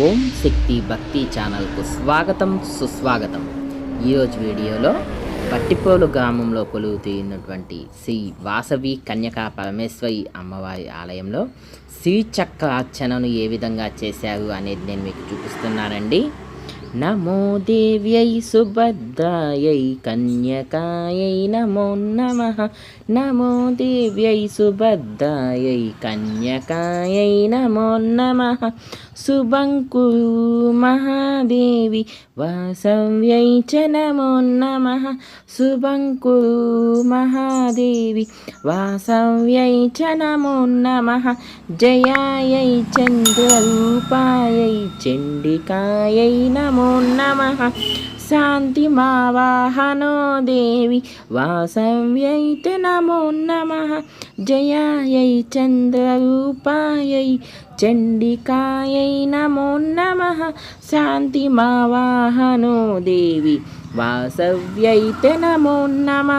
ఓం శక్తి భక్తి ఛానల్కు స్వాగతం సుస్వాగతం. ఈరోజు వీడియోలో పట్టిపోలు గ్రామంలో కొలువుతీయున్నటువంటి శ్రీ వాసవి కన్యకా పరమేశ్వరి అమ్మవారి ఆలయంలో శ్రీచక్ర అర్చనను ఏ విధంగా చేశారు అనేది నేను మీకు చూపిస్తున్నానండి. నమో దేవ్యై సుభద్రాయై కన్యకాయై నమో నమ. నమో దేవ్యై సుభద్రాయై కన్యకాయై నమో నమ. శుభంకు మహాదేవి వాసవ్యై చ నమో నమ. శుభంకు మహాదేవి వాసవ్యై చ నమో నమ. జయాయై చంద్రరూపాయై చండికాయై నమో నమ శాంతి మా వాహనో దేవి వాసవ్యైతే నమో నమ జయాయై చంద్రరూపాయై చండికాయై నమో నమ శాంతి మా వాహనో దేవి వాసవ్యైతే నమో నమ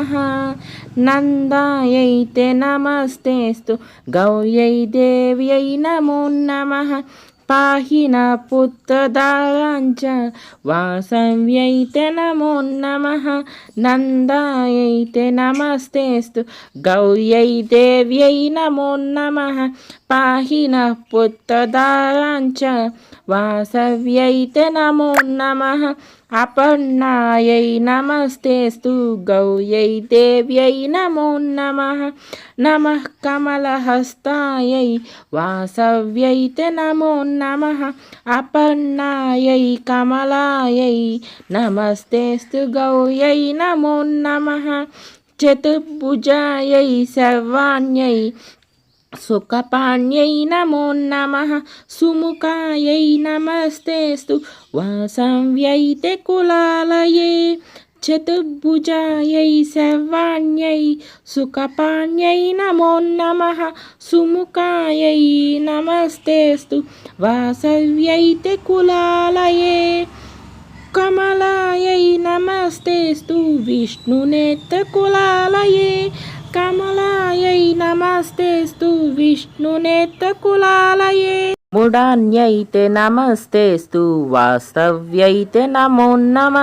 నందాయైతే నమస్తేస్తు గౌయై దేవ్యై నమో నమ పాహిన పుత్తదాంచ వాసవ్యైతే నమో నమ. నందాయై నమస్తేస్తు. గౌర్యై దేవ్యై నమో నమ. పాహిన పుత్తదాంచ వాసవ్యైతే నమో నమ. అపర్ణాయై నమస్తేస్తు గౌయై దేవ్యై నమో నమ. నమ కమలహస్తాయై వాసవ్యైతే నమో నమ. అపర్ణాయై కమలాయై నమస్తేస్తు గౌయై నమో నమ. చతుర్భుజాయై సర్వాణ్యై సుఖపాణ్యై నమో నమ సుముఖాయై నమస్తేస్తు వాసవ్యైతే కులాలయే చతుర్భుజాయై సర్వాణ్యై సుఖపాణ్యై నమో నమ సుముఖాయై నమస్తేస్తు వాసవ్యైతే కులాలయే కమలాయై నమస్తేస్తు విష్ణునేత్ర కులాలయే కమలా నమస్తేస్తు విష్ణునేత్రకులాలయే ముడాన్యైతే నమస్తేస్తు వాస్తవ్యైతే నమో నమ.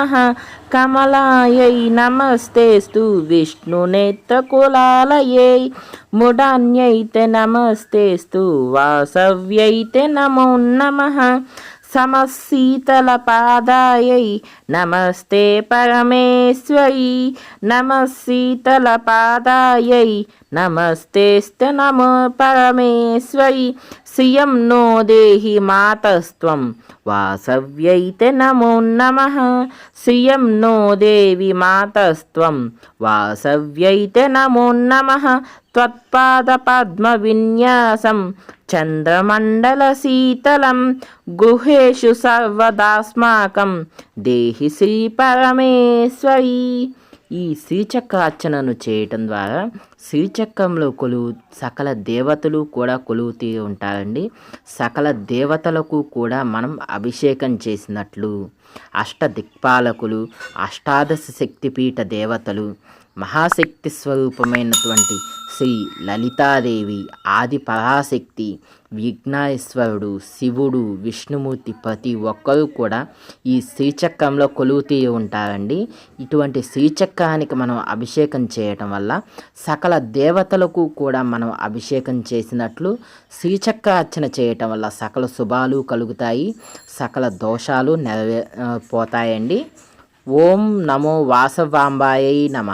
కమలాయై నమస్తేస్తు విష్ణునేత్రకులాలయే ముడాన్యైతే నమస్తేస్తు వాసవ్యైతే నమో నమ. సమశీతలపాదాయై నమస్తే పరమేశ్వరి నమశీతలపాదాయై నమస్తే నమో పరమేశ్వరి శ్రియం నో దేహి మాతస్త్వం వాసవ్యైతే నమో నమ శ్రియం నో దేవి మాతస్త్వం వాసవ్యైతే నమో నమ త్వత్పాద పద్మ విన్యాసం चन्द्रमण्डलशीतलं गृहेषु सर्वदास्माकं దేహి శ్రీ పరమేశ్వరి ఈ శ్రీచక్రార్చనను చేయటం ద్వారా శ్రీచక్రంలో కొలువు సకల దేవతలు కూడా కొలువుతూ ఉంటారండి సకల దేవతలకు కూడా మనం అభిషేకం చేసినట్లు అష్ట దిక్పాలకులు అష్టాదశ శక్తిపీఠ దేవతలు మహాశక్తి స్వరూపమైనటువంటి శ్రీ లలితాదేవి ఆది పరాశక్తి విఘ్నేశ్వరుడు శివుడు విష్ణుమూర్తి ప్రతి ఒక్కరూ కూడా ఈ శ్రీచక్రంలో కొలుగుతూ ఉంటారండి. ఇటువంటి శ్రీచక్రానికి మనం అభిషేకం చేయటం వల్ల సకల దేవతలకు కూడా మనం అభిషేకం చేసినట్లు శ్రీచక్ర అర్చన చేయటం వల్ల సకల శుభాలు కలుగుతాయి సకల దోషాలు నెరవే పోతాయండి. ఓం నమో వాసవాంబాయ నమ.